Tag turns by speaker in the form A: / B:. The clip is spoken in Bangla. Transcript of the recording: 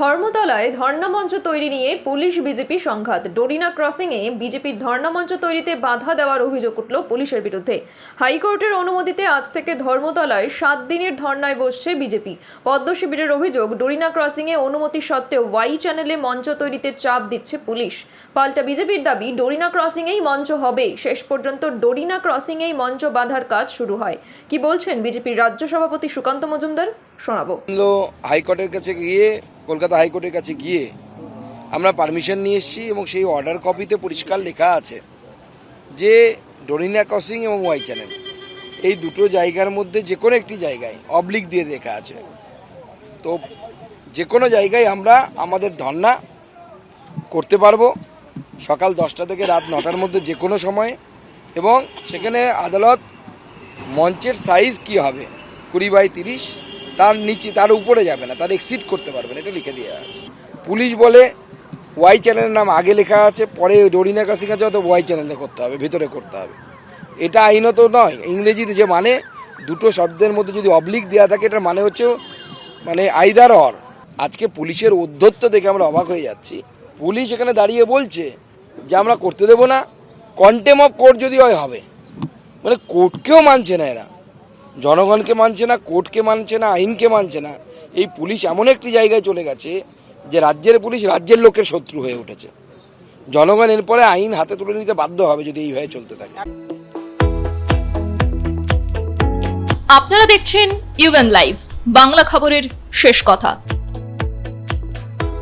A: ধর্মতলায় ধর্ণামঞ্চ তৈরি নিয়ে পুলিশ বিজেপি সংঘাত। ডোরিনা ক্রসিংয়ে বিজেপির ধর্ণামঞ্চ তৈরিতে বাধা দেওয়ার অভিযোগ উঠল পুলিশের বিরুদ্ধে। হাইকোর্টের অনুমতিতে আজ থেকে ধর্মতলায় সাত দিনের ধর্নায় বসছে বিজেপি। পদ্ম শিবিরের অভিযোগ, ডোরিনা ক্রসিংয়ে অনুমতি সত্ত্বেও ওয়াই চ্যানেলে মঞ্চ তৈরিতে চাপ দিচ্ছে পুলিশ। পাল্টা বিজেপির দাবি, ডোরিনা ক্রসিংয়েই মঞ্চ হবে। শেষ পর্যন্ত ডোরিনা ক্রসিংয়েই মঞ্চ বাঁধার কাজ শুরু হয়। কি বলছেন বিজেপির রাজ্য সভাপতি সুকান্ত মজুমদার? শোনাবো।
B: হাইকোর্টের কাছে গিয়ে, কলকাতা হাইকোর্টের কাছে গিয়ে আমরা পারমিশন নিয়ে এসেছি এবং সেই অর্ডার কপিতে পরিষ্কার লেখা আছে যে ডোরিনা ক্রসিং এবং ওয়াই চ্যানেল। এই দুটো জায়গার মধ্যে যে কোনো একটি জায়গায় অবলিক দিয়ে লেখা আছে। তো যে কোনো জায়গায় আমরা আমাদের ধর্না করতে পারব সকাল দশটা থেকে রাত নটার মধ্যে যে কোনো সময়ে এবং সেখানে আদালত মঞ্চের সাইজ কি হবে? কুড়ি বাই তিরিশ তার নিচে, তার উপরে যাবে না, তার এক্সিড করতে পারবে না, এটা লিখে দেওয়া আছে। পুলিশ বলে ওয়াই চ্যানেলের নাম আগে লেখা আছে, পরে ডোরিনা কাছে কাছে হয়তো ওয়াই চ্যানেলে করতে হবে, ভেতরে করতে হবে। এটা আইনত নয়, ইংরেজির যে মানে দুটো শব্দের মধ্যে যদি অবলিক দেওয়া থাকে, এটার মানে হচ্ছে মানে আইদার অর আজকে পুলিশের উদ্ধত্ত দেখে আমরা অবাক হয়ে যাচ্ছি। পুলিশ এখানে দাঁড়িয়ে বলছে যে, আমরা করতে দেবো না কন্টেম অফ কোর্ট যদি হয়, হবে। মানে কোর্টকেও মানছে না এরা। জনগণকে মানছে না, কোর্টকে মানছে না, আইনকে মানছে না, এই পুলিশ এমন একটি জায়গায় চলে গেছে যে রাজ্যের পুলিশ রাজ্যের লোকের শত্রু হয়ে উঠেছে। জনগণ এরপরে আইন হাতে তুলে নিতে বাধ্য হবে যদি এইভাবে চলতে থাকে।
C: আপনারা দেখছেন ইউএন লাইভ বাংলা খবরের শেষ কথা।